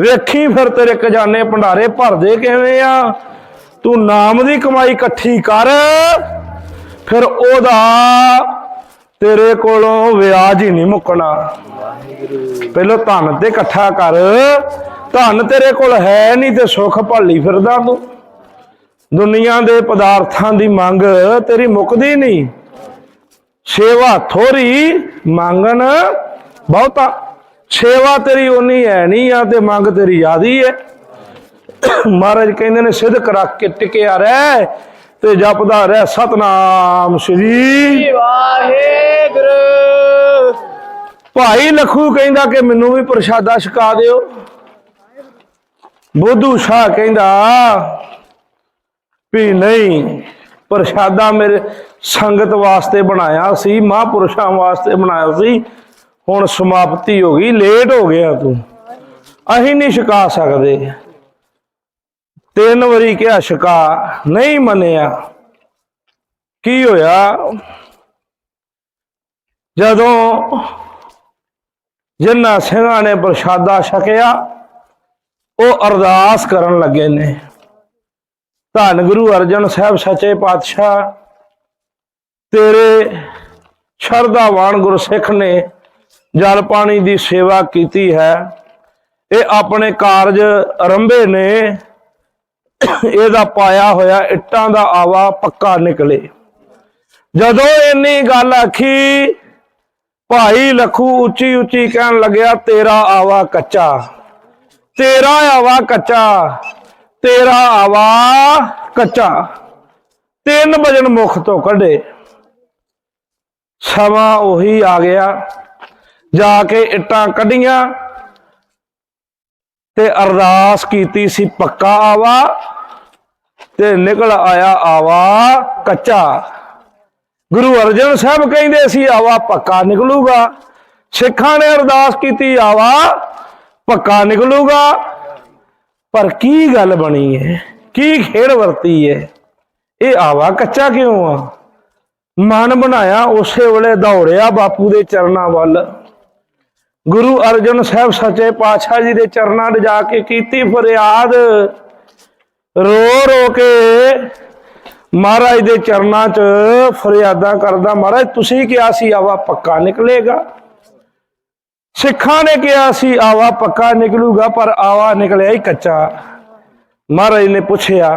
ਵੇਖੀ ਫਿਰ ਤੇਰੇ ਖਜ਼ਾਨੇ ਭੰਡਾਰੇ ਭਰਦੇ ਕਿਵੇਂ ਆ? ਤੂੰ ਨਾਮ ਦੀ ਕਮਾਈ ਇਕੱਠੀ ਕਰ, ਫਿਰ ਉਹਦਾ ਤੇਰੇ ਕੋਲੋਂ ਵਿਆਜ ਹੀ ਨਹੀਂ ਮੁੱਕਣਾ। ਪਹਿਲਾਂ ਧਨ ਤੇ ਇਕੱਠਾ ਕਰ। ਧਨ ਤੇਰੇ ਕੋਲ ਹੈ ਨਹੀਂ ਤੇ ਸੁੱਖ ਭਾਲੀ ਫਿਰਦਾ ਤੂੰ। ਦੁਨੀਆ ਦੇ ਪਦਾਰਥਾਂ ਦੀ ਮੰਗ ਤੇਰੀ ਮੁੱਕਦੀ ਨਹੀਂ। ਸੇਵਾ ਥੋੜੀ ਮੰਗਣ ਬਹੁਤਾ। ਸੇਵਾ ਤੇਰੀ ਉਨੀ ਹੈ ਨਹੀਂ ਆ ਤੇ ਮੰਗ ਤੇਰੀ ਜ਼ਿਆਦੀ ਹੈ। ਮਹਾਰਾਜ ਕਹਿੰਦੇ ਨੇ ਸਿੱਧ ਰੱਖ ਕੇ ਟਿਕਿਆ ਰਹਿ। ਤੇ ਜਪਦਾ ਰਹਿ ਸਤਨਾਮ ਸ੍ਰੀ ਵਾਹਿਗੁਰੂ। ਭਾਈ ਲਖੂ ਕਹਿੰਦਾ ਕਿ ਮੈਨੂੰ ਵੀ ਪ੍ਰਸ਼ਾਦਾ ਛਕਾ ਦਿਓ। ਬੁੱਧੂ ਸ਼ਾਹ ਕਹਿੰਦਾ ਵੀ ਨਹੀਂ ਪ੍ਰਸ਼ਾਦਾ ਮੇਰੇ ਸੰਗਤ ਵਾਸਤੇ ਬਣਾਇਆ ਸੀ ਮਹਾਂਪੁਰਸ਼ਾਂ ਵਾਸਤੇ ਬਣਾਇਆ ਸੀ ਹੁਣ ਸਮਾਪਤੀ ਹੋ ਗਈ ਲੇਟ ਹੋ ਗਿਆ ਤੂੰ। ਅਸੀਂ ਨਹੀਂ ਛਕਾ ਸਕਦੇ। ਤਿੰਨ ਵਾਰੀ ਕਿਹਾ ਛਕਾ ਨਹੀਂ ਮੰਨਿਆ। ਕੀ ਹੋਇਆ? ਜਦੋਂ ਜਿਨ੍ਹਾਂ ਸਿੰਘਾਂ ਨੇ ਪ੍ਰਸ਼ਾਦਾ ਛਕਿਆ, ਉਹ ਅਰਦਾਸ ਕਰਨ ਲੱਗੇ ਨੇ। ਧੰਨ ਗੁਰੂ ਅਰਜਨ ਸਾਹਿਬ, ਸੱਚੇ ਪਾਤਸ਼ਾਹ, ਤੇਰੇ ਸ਼ਰਧਾਵਾਨ ਗੁਰਸਿੱਖ ਨੇ ਜਲ ਪਾਣੀ ਦੀ ਸੇਵਾ ਕੀਤੀ ਹੈ। ਇਹ ਆਪਣੇ ਕਾਰਜ ਆਰੰਭੇ ਨੇ। ਇਹਦਾ ਪਾਇਆ ਹੋਇਆ ਇੱਟਾਂ ਦਾ ਆਵਾ ਪੱਕਾ ਨਿਕਲੇ। ਜਦੋਂ ਇੰਨੀ ਗੱਲ ਆਖੀ, ਭਾਈ ਲਖੂ ਉੱਚੀ ਉੱਚੀ ਕਹਿਣ ਲੱਗਿਆ, ਤੇਰਾ ਆਵਾ ਕੱਚਾ, ਤੇਰਾ ਆਵਾ ਕੱਚਾ, ਤੇਰਾ ਆਵਾ ਕੱਚਾ। ਤਿੰਨ ਵਜਨ ਮੁਖ ਤੋਂ ਕੱਢੇ। ਸਮਾਂ ਉਹੀ ਆ ਗਿਆ। ਜਾ ਕੇ ਇੱਟਾਂ ਕੱਢੀਆਂ। ਤੇ ਅਰਦਾਸ ਕੀਤੀ ਸੀ, ਪੱਕਾ ਆਵਾ ਤੇ ਨਿਕਲ ਆਇਆ ਆਵਾ ਕੱਚਾ। ਗੁਰੂ ਅਰਜਨ ਸਾਹਿਬ ਕਹਿੰਦੇ ਸੀ, ਆਵਾ ਪੱਕਾ ਨਿਕਲੂਗਾ। ਸਿੱਖਾਂ ਨੇ ਅਰਦਾਸ ਕੀਤੀ, ਆਵਾ ਪੱਕਾ ਨਿਕਲੂਗਾ। ਪਰ ਕੀ ਗੱਲ ਬਣੀ ਹੈ ਕੀ ਖੇਡ ਵਰਤੀ ਹੈ ਇਹ ਆਵਾ ਕੱਚਾ ਕਿਉਂ ਆ? ਮਨ ਬਣਾਇਆ ਉਸੇ ਵੇਲੇ ਦੌੜਿਆ ਬਾਪੂ ਦੇ ਚਰਨਾਂ ਵੱਲ। ਗੁਰੂ ਅਰਜਨ ਸਾਹਿਬ ਸੱਚੇ ਪਾਤਸ਼ਾਹ ਜੀ ਦੇ ਚਰਨਾਂ 'ਤੇ ਜਾ ਕੇ ਕੀਤੀ ਫਰਿਆਦ। ਰੋ ਰੋ ਕੇ ਮਹਾਰਾਜ ਦੇ ਚਰਨਾਂ 'ਚ ਫਰਿਆਦਾਂ ਕਰਦਾ। ਮਹਾਰਾਜ, ਤੁਸੀਂ ਕਿਹਾ ਸੀ ਆਵਾ ਪੱਕਾ ਨਿਕਲੇਗਾ। ਸਿੱਖਾਂ ਨੇ ਕਿਹਾ ਸੀ ਆਵਾ ਪੱਕਾ ਨਿਕਲੂਗਾ, ਪਰ ਆਵਾ ਨਿਕਲਿਆ ਹੀ ਕੱਚਾ। ਮਹਾਰਾਜ ਨੇ ਪੁੱਛਿਆ,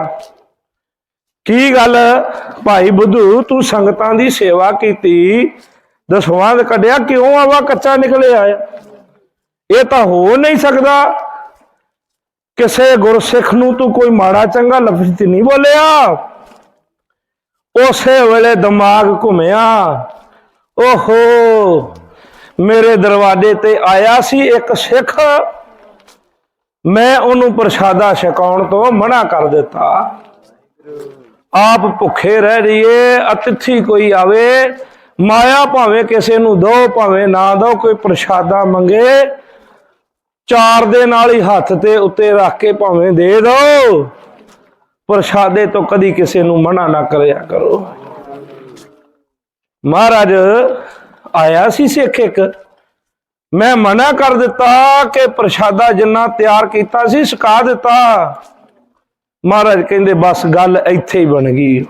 ਕੀ ਗੱਲ? ਭਾਈ ਬੁੱਧੂ, ਤੂੰ ਸੰਗਤਾਂ ਦੀ ਸੇਵਾ ਕੀਤੀ। ਦਸਵਾਂ ਕੱਢਿਆ ਕਿਉਂ ਆਵਾ ਕੱਚਾ ਨਿਕਲਿਆ ਆ? ਇਹ ਤਾਂ ਹੋ ਨਹੀਂ ਸਕਦਾ। ਕਿਸੇ ਗੁਰਸਿੱਖ ਨੂੰ ਤੂੰ ਕੋਈ ਮਾੜਾ ਚੰਗਾ ਲਫ਼ਜ਼ ਤੇ ਨਹੀਂ ਬੋਲਿਆ। ਉਸੇ ਵੇਲੇ ਦਿਮਾਗ ਘੁੰਮਿਆ। ਓਹੋ, ਮੇਰੇ ਦਰਵਾਜ਼ੇ ਤੇ ਆਇਆ ਸੀ ਇੱਕ ਸਿੱਖ। ਮੈਂ ਉਹਨੂੰ ਪ੍ਰਸ਼ਾਦਾ ਛਕਾਉਣ ਤੋਂ ਮਨਾ ਕਰ ਦਿੱਤਾ। ਆਪ ਭੁੱਖੇ ਰਹਿ ਰਹੀਏ ਅਤਿਥੀ ਕੋਈ ਆਵੇ ਮਾਇਆ ਭਾਵੇਂ ਕਿਸੇ ਨੂੰ ਦੋ, ਭਾਵੇਂ ਨਾ ਦੋ, ਕੋਈ ਪ੍ਰਸ਼ਾਦਾ ਮੰਗੇ, ਚਾਰ ਦੇ ਨਾਲ ਹੀ ਹੱਥ ਤੇ ਉੱਤੇ ਰੱਖ ਕੇ ਭਾਵੇਂ ਦੇ ਦੋ। ਪ੍ਰਸ਼ਾਦੇ ਤੋਂ ਕਦੀ ਕਿਸੇ ਨੂੰ ਮਨਾ ਨਾ ਕਰਿਆ ਕਰੋ। ਮਹਾਰਾਜ, ਆਇਆ ਸੀ ਸਿੱਖ ਇੱਕ। ਮੈਂ ਮਨਾ ਕਰ ਦਿੱਤਾ ਕਿ ਪ੍ਰਸ਼ਾਦਾ ਜਿੰਨਾ ਤਿਆਰ ਕੀਤਾ ਸੀ, ਸੁਕਾ ਦਿੱਤਾ। ਮਹਾਰਾਜ ਕਹਿੰਦੇ, ਬਸ ਗੱਲ ਇੱਥੇ ਹੀ ਬਣ ਗਈ।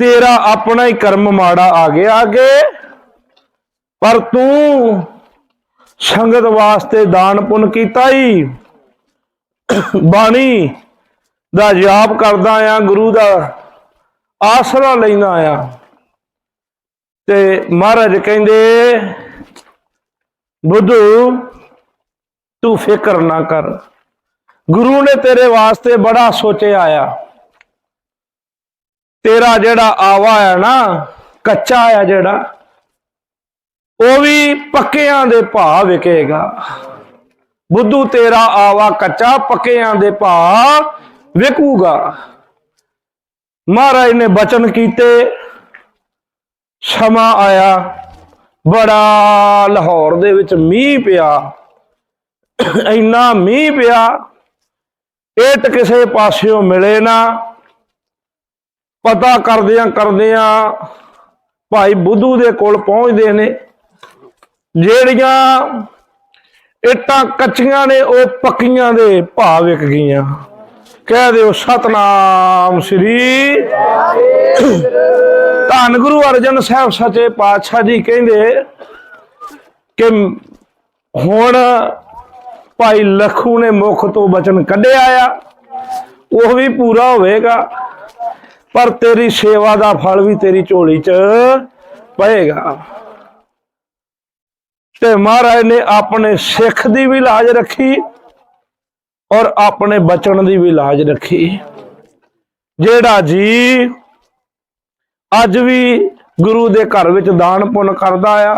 ਤੇਰਾ ਆਪਣਾ ਹੀ ਕਰਮ ਮਾੜਾ ਆ ਗਿਆ ਅੱਗੇ। ਪਰ ਤੂੰ ਸੰਗਤ ਵਾਸਤੇ ਦਾਨ ਪੁੰਨ ਕੀਤਾ ਹੀ ਬਾਣੀ ਦਾ ਜਾਪ ਕਰਦਾ ਆ ਗੁਰੂ ਦਾ ਆਸਰਾ ਲੈਂਦਾ ਆ ਤੇ ਮਹਾਰਾਜ ਕਹਿੰਦੇ, ਬੁੱਧੂ, ਤੂੰ ਫਿਕਰ ਨਾ ਕਰ। ਗੁਰੂ ਨੇ ਤੇਰੇ ਵਾਸਤੇ ਬੜਾ ਸੋਚਿਆ ਆ ਤੇਰਾ ਜਿਹੜਾ ਆਵਾ ਹੈ ਨਾ, ਕੱਚਾ ਆ ਜਿਹੜਾ, ਉਹ ਵੀ ਪੱਕਿਆਂ ਦੇ ਭਾਅ ਵਿਕੇਗਾ। ਬੁੱਧੂ ਤੇਰਾ ਆਵਾ ਕੱਚਾ, ਪੱਕਿਆਂ ਦੇ ਭਾਅ ਵਿਕੂਗਾ। ਮਹਾਰਾਜ ਨੇ ਬਚਨ ਕੀਤੇ, ਸਮਾਂ ਆਇਆ, ਬੜਾ ਲਾਹੌਰ ਦੇ ਵਿੱਚ ਮੀਂਹ ਪਿਆ। ਇੰਨਾ ਮੀਂਹ ਪਿਆ, ਇੱਟ ਕਿਸੇ ਪਾਸਿਓਂ ਮਿਲੇ ਨਾ ਪਤਾ ਕਰਦਿਆਂ ਕਰਦਿਆਂ ਭਾਈ ਬੁੱਧੂ ਦੇ ਕੋਲ ਪਹੁੰਚਦੇ ਨੇ। ਜਿਹੜੀਆਂ ਇੱਟਾਂ ਕੱਚੀਆਂ ਨੇ, ਉਹ ਪੱਕੀਆਂ ਦੇ ਭਾਅ ਵਿਕ ਗਈਆਂ। ਕਹਿ ਦਿਓ ਸਤਨਾਮ ਸ੍ਰੀ ਧੰਨ ਗੁਰੂ ਅਰਜਨ ਸਾਹਿਬ ਸੱਚੇ ਪਾਤਸ਼ਾਹ ਜੀ ਕਹਿੰਦੇ ਕਿ ਹੁਣ ਭਾਈ ਲਖੂ ਨੇ ਮੁਖ ਤੋਂ ਬਚਨ ਕੱਢਿਆ ਆ, ਉਹ ਵੀ ਪੂਰਾ ਹੋਵੇਗਾ। ਪਰ ਤੇਰੀ ਸੇਵਾ ਦਾ ਫਲ ਵੀ ਤੇਰੀ ਝੋਲੀ 'ਚ ਪਏਗਾ। ਤੇ ਮਹਾਰਾਜ ਨੇ ਆਪਣੇ ਸਿੱਖ ਦੀ ਵੀ ਲਾਜ ਰੱਖੀ ਔਰ ਆਪਣੇ ਬਚਣ ਦੀ ਵੀ ਲਾਜ ਰੱਖੀ। ਜਿਹੜਾ ਜੀ ਅੱਜ ਵੀ ਗੁਰੂ ਦੇ ਘਰ ਵਿੱਚ ਦਾਨ ਪੁੰਨ ਕਰਦਾ ਆ,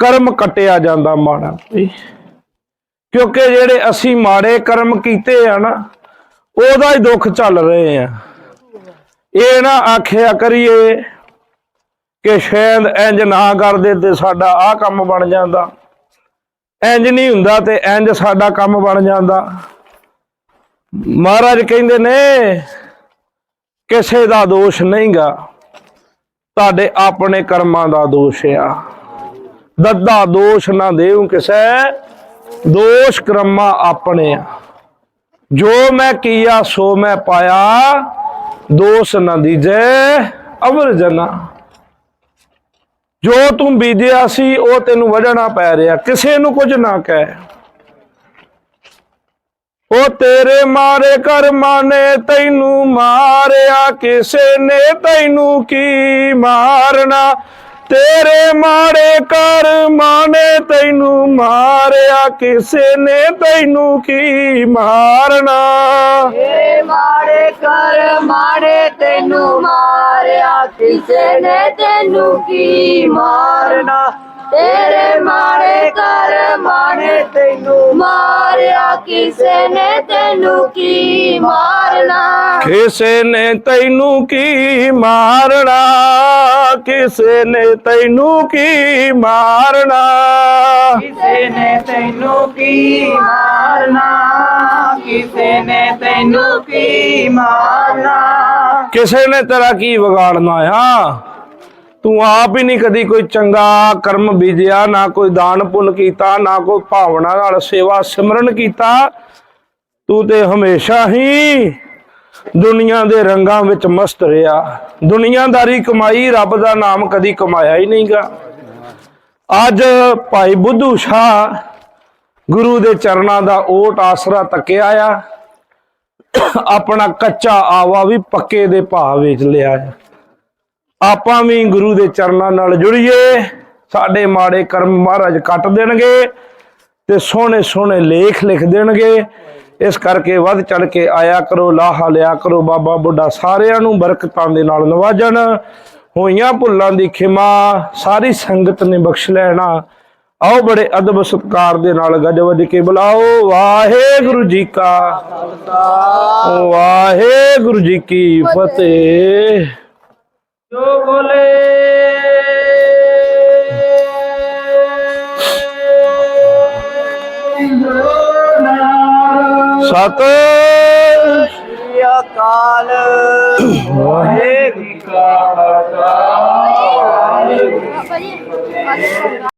ਕਰਮ ਕਟਿਆ ਜਾਂਦਾ ਮਾੜਾ ਕਿਉਂਕਿ ਜਿਹੜੇ ਅਸੀਂ ਮਾੜੇ ਕਰਮ ਕੀਤੇ ਆ ਨਾ, ਉਹਦਾ ਹੀ ਦੁੱਖ ਚੱਲ ਰਹੇ ਆ। ਇਹ ਨਾ ਆਖਿਆ ਕਰੀਏ ਕਿ ਸ਼ਾਇਦ ਇੰਜ ਨਾ ਕਰਦੇ ਤੇ ਸਾਡਾ ਆਹ ਕੰਮ ਬਣ ਜਾਂਦਾ। ਇੰਜ ਨਹੀਂ ਹੁੰਦਾ ਤੇ ਇੰਜ ਸਾਡਾ ਕੰਮ ਬਣ ਜਾਂਦਾ। ਮਹਾਰਾਜ ਕਹਿੰਦੇ ਨੇ, ਕਿਸੇ ਦਾ ਦੋਸ਼ ਨਹੀਂਗਾ, ਤੁਹਾਡੇ ਆਪਣੇ ਕਰਮਾਂ ਦਾ ਦੋਸ਼ ਆ। ਦੱਦਾ ਦੋਸ਼ ਨਾ ਦੇਉ ਕਿਸੇ, ਦੋਸ਼ ਕਰਮਾਂ ਆਪਣੇ ਆ। ਜੋ ਮੈਂ ਕੀਆ, ਸੋ ਮੈਂ ਪਾਇਆ। ਦੋਸ਼ ਨਾ ਦੀਜੈ ਅਵਰ ਜਨਾ। ਜੋ ਤੂੰ ਬੀਜਿਆ ਸੀ, ਉਹ ਤੈਨੂੰ ਵਢਣਾ ਪੈ ਰਿਹਾ। ਕਿਸੇ ਨੂੰ ਕੁਝ ਨਾ ਕਹਿ। ਉਹ ਤੇਰੇ ਮਾਰੇ ਕਰਮਾਂ ਨੇ ਤੈਨੂੰ ਮਾਰਿਆ। ਕਿਸੇ ਨੇ ਤੈਨੂੰ ਕੀ ਮਾਰਨਾ? ਤੇਰੇ ਮਾੜੇ ਕਰਮਾਂ ਨੇ ਤੈਨੂੰ ਮਾਰਿਆ, ਕਿਸੇ ਨੇ ਤੈਨੂੰ ਕੀ ਮਾਰਨਾ? ਤੇਰੇ ਮਾੜੇ ਕਰ ਮਾੜੇ ਤੈਨੂੰ ਮਾਰਿਆ, ਕਿਸੇ ਨੇ ਤੈਨੂੰ ਕੀ ਮਾਰਨਾ? ਤੇਰੇ ਮਾੜੇ ਕਰ ਮਾੜੇ ਤੈਨੂੰ। ਮਾਰਿਆ ਕਿਸੇ ਨੇ ਤੈਨੂੰ ਕੀ ਮਾਰਨਾ? ਕਿਸੇ ਨੇ ਤੈਨੂੰ ਕੀ ਮਾਰਨਾ? ਕਿਸੇ ਨੇ ਤੈਨੂੰ ਕੀ ਮਾਰਨਾ? ਕਿਸੇ ਨੇ ਤੈਨੂੰ ਕੀ ਮਾਰਨਾ? ਕਿਸੇ ਨੇ ਤੈਨੂੰ ਕੀ ਮਾਰਨਾ? ਕਿਸੇ ਨੇ ਤੇਰਾ ਕੀ ਵਿਗਾੜਨਾ ਆ? ਤੂੰ ਆਪ ਹੀ ਨਹੀਂ ਕਦੀ ਕੋਈ ਚੰਗਾ ਕਰਮ ਬੀਜਿਆ, ਨਾ ਕੋਈ ਦਾਨ ਪੁੰਨ ਕੀਤਾ, ਨਾ ਕੋਈ ਭਾਵਨਾ ਨਾਲ ਸੇਵਾ ਸਿਮਰਨ ਕੀਤਾ। ਤੂੰ ਤੇ ਹਮੇਸ਼ਾ ਹੀ ਦੁਨੀਆ ਦੇ ਰੰਗਾਂ ਵਿੱਚ ਮਸਤ ਰਿਹਾ। ਦੁਨੀਆਦਾਰੀ ਕਮਾਈ, ਰੱਬ ਦਾ ਨਾਮ ਕਦੀ ਕਮਾਇਆ ਹੀ ਨਹੀਂਗਾ। ਅੱਜ ਭਾਈ ਬੁੱਧੂ ਸ਼ਾਹ ਗੁਰੂ ਦੇ ਚਰਨਾਂ ਦਾ ਓਟ ਆਸਰਾ ਤੱਕਿਆ ਆ। ਆਪਣਾ ਕੱਚਾ ਆਵਾ ਵੀ ਪੱਕੇ ਦੇ ਭਾਅ ਵੇਚ ਲਿਆ ਹੈ ਆਪਾਂ ਵੀ ਗੁਰੂ ਦੇ ਚਰਨਾਂ ਨਾਲ ਜੁੜੀਏ। ਸਾਡੇ ਮਾੜੇ ਕਰਮ ਮਹਾਰਾਜ ਕੱਟ ਦੇਣਗੇ ਤੇ ਸੋਹਣੇ ਸੋਹਣੇ ਲੇਖ ਲਿਖ ਦੇਣਗੇ। ਇਸ ਕਰਕੇ ਵੱਧ ਚੜ ਕੇ ਆਇਆ ਕਰੋ ਲਾਹਾ ਲਿਆ ਕਰੋ ਬਾਬਾ ਬੁੱਢਾ ਸਾਰਿਆਂ ਨੂੰ ਬਰਕਤਾਂ ਦੇ ਨਾਲ ਨਵਾਜਣ। ਹੋਈਆਂ ਭੁੱਲਾਂ ਦੀ ਖਿਮਾ ਸਾਰੀ ਸੰਗਤ ਨੇ ਬਖਸ਼ ਲੈਣਾ। ਆਓ ਬੜੇ ਅਦਬ ਸਤਕਾਰ ਦੇ ਨਾਲ ਗੱਜ ਵੱਜ ਕੇ ਬੁਲਾਓ। ਵਾਹਿਗੁਰੂ ਜੀ ਕਾ ਵਾਹਿਗੁਰੂ ਜੀ ਕੀ ਫਤਿਹ। ਜੋ ਬੋਲੇ। ਸਤ ਸ੍ਰੀ ਅਕਾਲ। ਵਾਹਿਗੁਰੂ। ਜੀ ਕਾ ਖਾਲਸਾ। ਵਾਹਿਗੁਰੂ ਜੀ ਕੀ ਫਤਿਹ